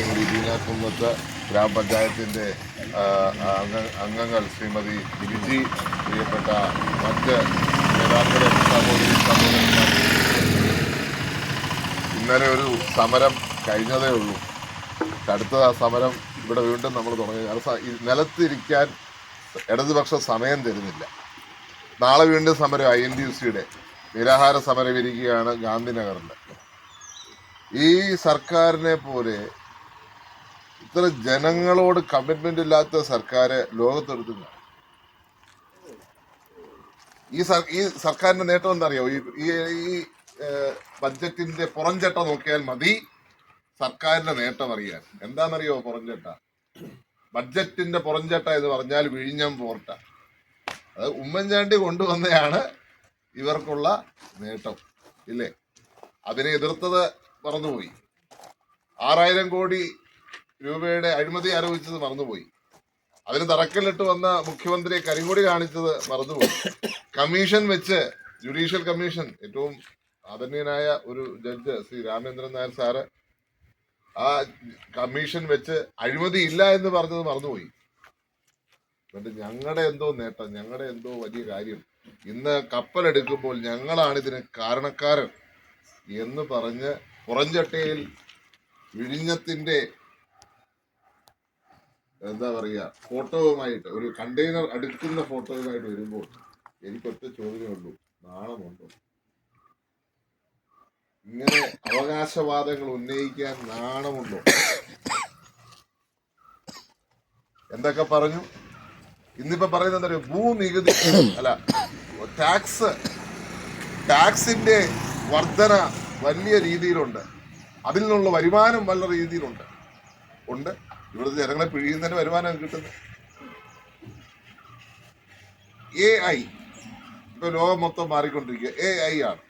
ശ്രീമതി ബീന കുന്നത്ത് ഗ്രാമപഞ്ചായത്തിന്റെ അംഗങ്ങൾ ശ്രീമതി ബിജി പ്രിയപ്പെട്ട മറ്റ് നേതാക്കളെ സഹോദരി സഹോദരന്മാർ ഇന്നലെ ഒരു സമരം കഴിഞ്ഞതേ ഉള്ളൂ. അടുത്ത സമരം ഇവിടെ വീണ്ടും നമ്മൾ തുടങ്ങി. നിലത്തിരിക്കാൻ ഇടതുപക്ഷം സമയം തരുന്നില്ല. നാളെ വീണ്ടും സമരം ഐ എൻ ഡി സിയുടെ നിരാഹാര സമരം ഇരിക്കുകയാണ് ഗാന്ധിനഗറിൽ. ഈ സർക്കാരിനെ പോലെ ഇത്ര ജനങ്ങളോട് കമ്മിറ്റ്മെന്റ് ഇല്ലാത്ത സർക്കാർ ലോകത്തെടുത്തുന്ന ഈ സർ ഈ സർക്കാരിന്റെ നേട്ടം എന്താ ഈ ഈ- ബഡ്ജറ്റിന്റെ പുറംചട്ട നോക്കിയാൽ മതി. സർക്കാരിന്റെ നേട്ടം അറിയാൻ. എന്താണെന്നറിയോ പുറംചട്ട? ബഡ്ജറ്റിന്റെ പുറംചട്ട എന്ന് പറഞ്ഞാൽ വിഴിഞ്ഞം പോർട്ട. അത് ഉമ്മൻചാണ്ടി കൊണ്ടുവന്നയാണ് ഇവർക്കുള്ള നേട്ടം. ഇല്ലേ? അതിനെ എതിർത്തത് മറന്നുപോയി. ആറായിരം കോടി രൂപയുടെ അഴിമതി ആരോപിച്ചത് മറന്നുപോയി. അതിന് തറക്കല്ലിട്ട് വന്ന മുഖ്യമന്ത്രി കരിങ്കൊടി കാണിച്ചത് മറന്നുപോയി. കമ്മീഷൻ വെച്ച് ജുഡീഷ്യൽ കമ്മീഷൻ ഏറ്റവും ആദരണീയനായ ഒരു ജഡ്ജ് ശ്രീ രാമേന്ദ്രൻ നായർ സാറ് ആ കമ്മീഷൻ വെച്ച് അഴിമതി ഇല്ല എന്ന് പറഞ്ഞത് മറന്നുപോയി. എന്നിട്ട് ഞങ്ങളുടെ എന്തോ നേട്ടം ഞങ്ങളുടെ എന്തോ വലിയ കാര്യം. ഇന്ന് കപ്പലെടുക്കുമ്പോൾ ഞങ്ങളാണ് ഇതിന് കാരണക്കാരൻ എന്ന് പറഞ്ഞ് പുറഞ്ചട്ടയിൽ വിഴിഞ്ഞത്തിന്റെ എന്താ പറയുക ഫോട്ടോവുമായിട്ട് ഒരു കണ്ടെയ്നർ അടുക്കുന്ന ഫോട്ടോയുമായിട്ട് വരുമ്പോൾ എനിക്കൊറ്റ ചോദ്യമേ ഉള്ളൂ നാണമുണ്ടോ? ഇങ്ങനെ അവകാശവാദങ്ങൾ ഉന്നയിക്കാൻ നാണമുണ്ടോ? എന്തൊക്കെ പറഞ്ഞു? ഇന്നിപ്പോ പറയുന്നത് എന്താ ഭൂനികുതി അല്ല ടാക്സ് ടാക്സിന്റെ വർധന വലിയ രീതിയിലുണ്ട്. അതിൽ നിന്നുള്ള വരുമാനം വളരെ രീതിയിലുണ്ട്. ഉണ്ട്. ഇവിടുത്തെ ജനങ്ങളെ പിഴിയുന്നതിന് വരുമാനം കിട്ടുന്നത് എ ഐ ഇപ്പൊ ലോകം മൊത്തം മാറിക്കൊണ്ടിരിക്കുക. എ ഐ ആണ്.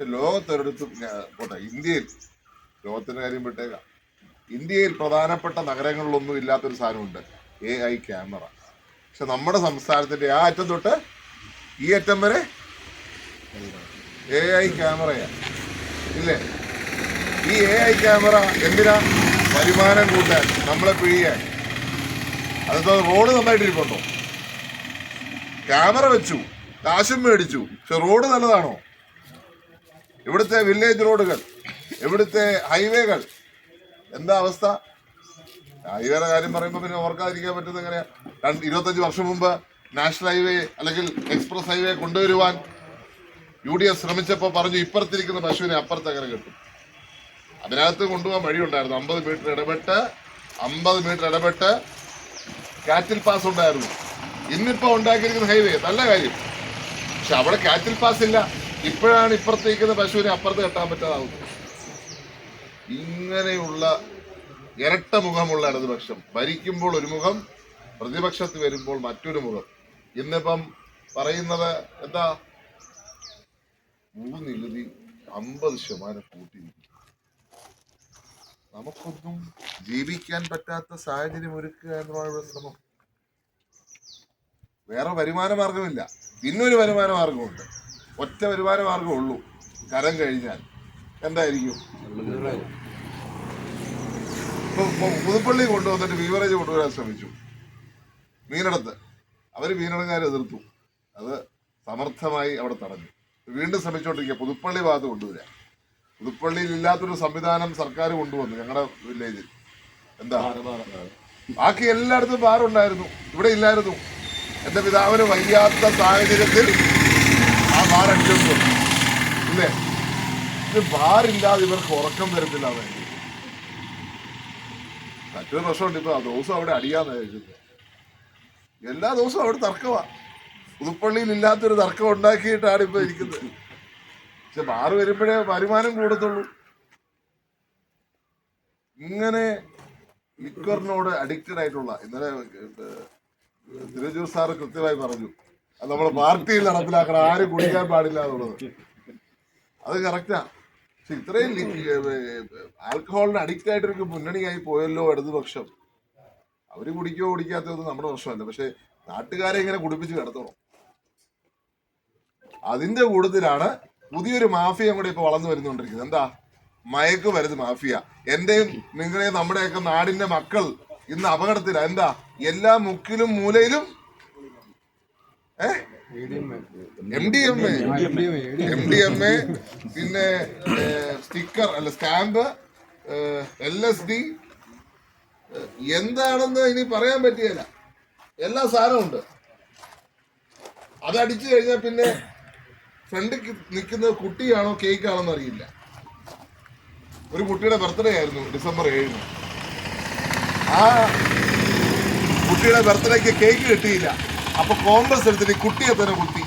ലോകത്തൊരിടത്തും പോട്ടെ ഇന്ത്യയിൽ ലോകത്തിന്റെ കാര്യം വിട്ടേക്കാം. ഇന്ത്യയിൽ പ്രധാനപ്പെട്ട നഗരങ്ങളിലൊന്നും ഇല്ലാത്തൊരു സാധനമുണ്ട്. എ ഐ ക്യാമറ പക്ഷെ നമ്മുടെ സംസ്ഥാനത്തിന്റെ ആ അറ്റം തൊട്ട് ഈ അറ്റം വരെ എ ഐ ക്യാമറയാണ് ഇല്ലേ? ഈ എ ഐ ക്യാമറ എന്തിനാ? വരുമാനം കൂട്ടാൻ നമ്മളെ പിഴിയാൻ. അതിപ്പോ റോഡ് നന്നായിട്ടിരിപ്പുണ്ടോ ക്യാമറ വെച്ചു കാശും മേടിച്ചു. പക്ഷെ റോഡ് നല്ലതാണോ? ഇവിടുത്തെ വില്ലേജ് റോഡുകൾ ഇവിടുത്തെ ഹൈവേകൾ എന്താ അവസ്ഥ? ഹൈവേയുടെ കാര്യം പറയുമ്പോൾ പിന്നെ ഓർക്കാതിരിക്കാൻ പറ്റുന്നത് എങ്ങനെയാ? ഇരുപത്തഞ്ച് വർഷം മുമ്പ് നാഷണൽ ഹൈവേ അല്ലെങ്കിൽ എക്സ്പ്രസ് ഹൈവേ കൊണ്ടുവരുവാൻ യു ഡി എഫ് ശ്രമിച്ചപ്പോൾ പറഞ്ഞു ഇപ്പുറത്തിരിക്കുന്ന പശുവിനെ അപ്പുറത്ത് എങ്ങനെ കിട്ടും. അതിനകത്ത് കൊണ്ടുപോകാൻ വഴിയുണ്ടായിരുന്നു. അമ്പത് മീറ്റർ ഇടപെട്ട് അമ്പത് മീറ്റർ ഇടപെട്ട് കാറ്റിൽ പാസ് ഉണ്ടായിരുന്നു. ഇന്നിപ്പോ ഉണ്ടാക്കിയിരിക്കുന്ന ഹൈവേ നല്ല കാര്യം. പക്ഷെ അവിടെ കാറ്റിൽ പാസ് ഇല്ല. ഇപ്പോഴാണ് ഇപ്പുറത്തേക്ക് പശുവിനെ അപ്പുറത്ത് കെട്ടാൻ പറ്റാതാവുന്നത്. ഇങ്ങനെയുള്ള ഇരട്ട മുഖമുള്ള ഇടതുപക്ഷം. ഭരിക്കുമ്പോൾ ഒരു മുഖം പ്രതിപക്ഷത്ത് വരുമ്പോൾ മറ്റൊരു മുഖം. ഇന്നിപ്പം പറയുന്നത് എന്താ? ഭൂനികുതി അമ്പത് ശതമാനം കൂട്ടിയിരിക്കും നമുക്കൊന്നും ജീവിക്കാൻ പറ്റാത്ത സാഹചര്യം ഒരുക്കുക എന്നുള്ള ശ്രമം. വേറെ വരുമാന മാർഗമില്ല പിന്നൊരു വരുമാന മാർഗമുണ്ട് ഒറ്റ വരുമാന മാർഗം ഉള്ളൂ. കരം കഴിഞ്ഞാൽ. എന്തായിരിക്കും? പുതുപ്പള്ളി കൊണ്ടുവന്നിട്ട് ബീവറേജ് കൊണ്ടുവരാൻ ശ്രമിച്ചു. മീനടത്ത്. അവർ മീനടങ്ങാരെ എതിർത്തു. അത് സമർത്ഥമായി അവിടെ തടഞ്ഞു. വീണ്ടും ശ്രമിച്ചുകൊണ്ടിരിക്കുക പുതുപ്പള്ളി ഭാഗത്ത് കൊണ്ടുവരാൻ പുതുപ്പള്ളിയിൽ ഇല്ലാത്തൊരു സംവിധാനം സർക്കാർ കൊണ്ടുവന്നു ഞങ്ങളുടെ വില്ലേജിൽ എന്താ? ബാക്കി എല്ലായിടത്തും ബാറുണ്ടായിരുന്നു. ഇവിടെ ഇല്ലായിരുന്നു. എന്റെ പിതാവിന് വയ്യാത്ത സാഹചര്യത്തിൽ ആ ബാർ അടിച്ചു ഇല്ലേ? ഇത് ബാറില്ലാതെ ഇവർക്ക് ഉറക്കം വരത്തില്ല മറ്റൊരു പ്രശ്നമുണ്ട് ഇപ്പൊ ആ ദിവസം അവിടെ അടിയാന്ന് കഴിക്കുന്നത് എല്ലാ ദിവസവും അവിടെ തർക്കമാ പുതുപ്പള്ളിയിൽ ഇല്ലാത്തൊരു തർക്കം ഉണ്ടാക്കിയിട്ടാണ് ഇപ്പൊ ഇരിക്കുന്നത്. പക്ഷെ ബാറ് വരുമ്പോഴേ വരുമാനം കൂടത്തുള്ളൂ. ഇങ്ങനെ ലിക്വറിനോട് അഡിക്റ്റഡ് ആയിട്ടുള്ള ഇന്നലെ സാർ സാറ് കൃത്യമായി പറഞ്ഞു. അത് നമ്മളെ പാർട്ടിയിൽ നടപ്പിലാക്കണം ആരും കുടിക്കാൻ പാടില്ല എന്നുള്ളത്. അത് കറക്റ്റാ പക്ഷെ ഇത്രയും ആൽക്കഹോളിന് അഡിക്റ്റ് ആയിട്ടൊരു മുന്നണിയായി പോയല്ലോ ഇടതുപക്ഷം. അവർ കുടിക്കോ കുടിക്കാത്തതൊന്നും നമ്മുടെ പ്രശ്നമല്ല. പക്ഷെ നാട്ടുകാരെ ഇങ്ങനെ കുടിപ്പിച്ച് കിടത്തണം. അതിന്റെ കൂട്ടത്തിലാണ് പുതിയൊരു മാഫിയ കൂടെ ഇപ്പൊ വളർന്നു വരുന്നുകൊണ്ടിരിക്കുന്നത് എന്താ? മയക്ക് വരുത് മാഫിയ. എന്റെയും നിങ്ങളുടെയും നമ്മുടെയൊക്കെ നാടിന്റെ മക്കൾ ഇന്ന് അപകടത്തില. എന്താ? എല്ലാ മുക്കിലും മൂലയിലും? M D M A M D M A പിന്നെ സ്റ്റിക്കർ അല്ല സ്റ്റാമ്പ് എൽ എസ് ഡി എന്താണെന്ന് ഇനി പറയാൻ പറ്റിയല്ല എല്ലാ സാധനവും ഉണ്ട്. അത് അടിച്ചു കഴിഞ്ഞാൽ പിന്നെ ഫ്രണ്ടിൽ നിൽക്കുന്നത് കുട്ടിയാണോ കേക്ക് ആണോന്ന് അറിയില്ല. ഒരു കുട്ടിയുടെ ബർത്ത്ഡേ ആയിരുന്നു ഡിസംബർ ഏഴിന്. ആ കുട്ടിയുടെ ബർത്ത്ഡേക്ക് കേക്ക് കിട്ടിയില്ല. അപ്പൊ കോൺഗ്രസ് എടുത്തിട്ട് കുട്ടിയെ തന്നെ കുത്തി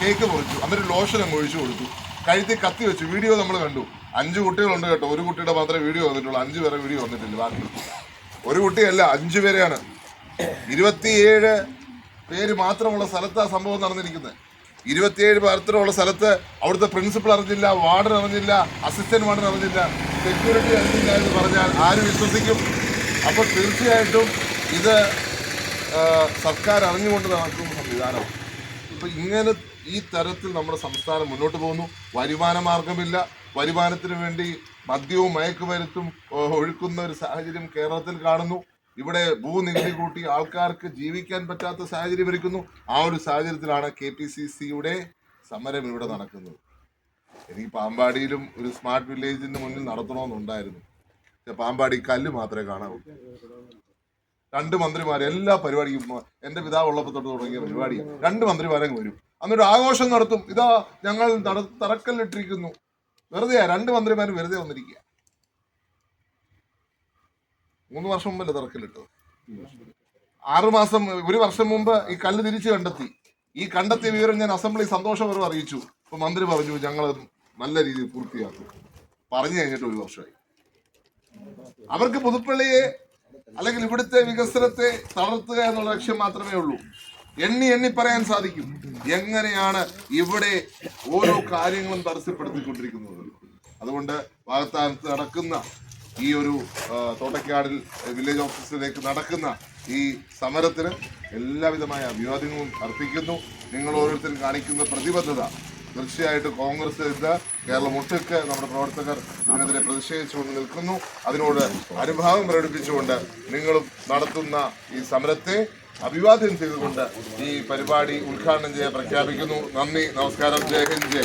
കേക്ക് മുറിച്ചു. എന്നിട്ട് ലോഷൻ അങ്ങ് ഒഴിച്ചു കൊടുത്തു. കഴുത്തി കത്തി വെച്ചു. വീഡിയോ നമ്മൾ കണ്ടു. അഞ്ച് കുട്ടികളുണ്ട് കേട്ടോ. ഒരു കുട്ടിയുടെ മാത്രമേ വീഡിയോ വന്നിട്ടുള്ളൂ. അഞ്ച് പേരെ വീഡിയോ വന്നിട്ടില്ല. ബാക്കി ഒരു കുട്ടിയല്ല അഞ്ചു പേരെയാണ്. ഇരുപത്തിയേഴ് പേര് മാത്രമുള്ള സ്ഥലത്ത് സംഭവം നടന്നിരിക്കുന്നത്. ഇരുപത്തിയേഴ് പേർത്തിലുള്ള സ്ഥലത്ത് അവിടുത്തെ പ്രിൻസിപ്പൾ അറിഞ്ഞില്ല വാർഡൻ അറിഞ്ഞില്ല അസിസ്റ്റന്റ് വാർഡൻ അറിഞ്ഞില്ല. സെക്യൂരിറ്റി അറിഞ്ഞില്ല എന്ന് പറഞ്ഞാൽ ആര് വിശ്വസിക്കും. അപ്പോൾ തീർച്ചയായിട്ടും ഇത് സർക്കാർ അറിഞ്ഞുകൊണ്ട് നടക്കുന്ന സംവിധാനമാണ് ഇപ്പൊ ഇങ്ങനെ ഈ തരത്തിൽ നമ്മുടെ സംസ്ഥാനം മുന്നോട്ട് പോകുന്നു. വരുമാന മാർഗമില്ല വരുമാനത്തിന് വേണ്ടി മദ്യവും മയക്കുമരുത്തും ഒഴുക്കുന്ന ഒരു സാഹചര്യം കേരളത്തിൽ കാണുന്നു. ഇവിടെ ഭൂനികുതി കൂട്ടി ആൾക്കാർക്ക് ജീവിക്കാൻ പറ്റാത്ത സാഹചര്യം ഒരുക്കുന്നു. ആ ഒരു സാഹചര്യത്തിലാണ് കെ പി സി സിയുടെ സമരം ഇവിടെ നടക്കുന്നത്. എനിക്ക് പാമ്പാടിയിലും ഒരു സ്മാർട്ട് വില്ലേജിന് മുന്നിൽ നടത്തണമെന്നുണ്ടായിരുന്നു. പക്ഷെ പാമ്പാടി കല്ല് മാത്രമേ കാണാവൂ. രണ്ട് മന്ത്രിമാർ എല്ലാ പരിപാടിക്കും എന്റെ പിതാവ് ഉള്ളപ്പോൾ തൊട്ട് തുടങ്ങിയ പരിപാടി രണ്ട് മന്ത്രിമാരങ്ങ് വരും. അന്നൊരു ആഘോഷം നടത്തും. ഇതാ ഞങ്ങൾ തറക്കല്ലിട്ടിരിക്കുന്നു. വെറുതെയാ രണ്ട് മന്ത്രിമാരും വെറുതെ വന്നിരിക്കുക. മൂന്ന് വർഷം മുമ്പല്ലേ തറക്കല്ലിട്ടത് ആറു മാസം ഒരു വർഷം മുമ്പ് ഈ കല്ല് തിരിച്ചു കണ്ടെത്തി. ഈ കണ്ടെത്തിയ വിവരം ഞാൻ അസംബ്ലി സന്തോഷപൂർവം അറിയിച്ചു. അപ്പൊ മന്ത്രി പറഞ്ഞു ഞങ്ങൾ നല്ല രീതിയിൽ പൂർത്തിയാക്കും. പറഞ്ഞു കഴിഞ്ഞിട്ട് ഒരു വർഷമായി. അവർക്ക് പുതുപ്പള്ളിയെ അല്ലെങ്കിൽ ഇവിടുത്തെ വികസനത്തെ തളർത്തുക എന്നുള്ള ലക്ഷ്യം മാത്രമേ ഉള്ളൂ. എണ്ണി എണ്ണി പറയാൻ സാധിക്കും. എങ്ങനെയാണ് ഇവിടെ ഓരോ കാര്യങ്ങളും തടസ്സപ്പെടുത്തിക്കൊണ്ടിരിക്കുന്നത്? അതുകൊണ്ട് വാഗത്താനത്ത് നടക്കുന്ന ഈ ഒരു തോട്ടക്കാടിൽ വില്ലേജ് ഓഫീസിലേക്ക് നടക്കുന്ന ഈ സമരത്തിന് എല്ലാവിധമായ അഭിവാദ്യങ്ങളും അർപ്പിക്കുന്നു. നിങ്ങൾ ഓരോരുത്തരും കാണിക്കുന്ന പ്രതിബദ്ധത. തീർച്ചയായിട്ടും കോൺഗ്രസ് ഇന്ന് കേരളം ഒട്ടുക്ക് നമ്മുടെ പ്രവർത്തകർ ഇതിനെതിരെ പ്രതിഷേധിച്ചുകൊണ്ട് നിൽക്കുന്നു. അതിനോട് അനുഭാവം പ്രകടിപ്പിച്ചുകൊണ്ട് നിങ്ങളും നടത്തുന്ന ഈ സമരത്തെ അഭിവാദ്യം ചെയ്തുകൊണ്ട് ഈ പരിപാടി ഉദ്ഘാടനം ചെയ്യാൻ പ്രഖ്യാപിക്കുന്നു. നന്ദി നമസ്കാരം. ജയ ഹിന്ദ് ജയ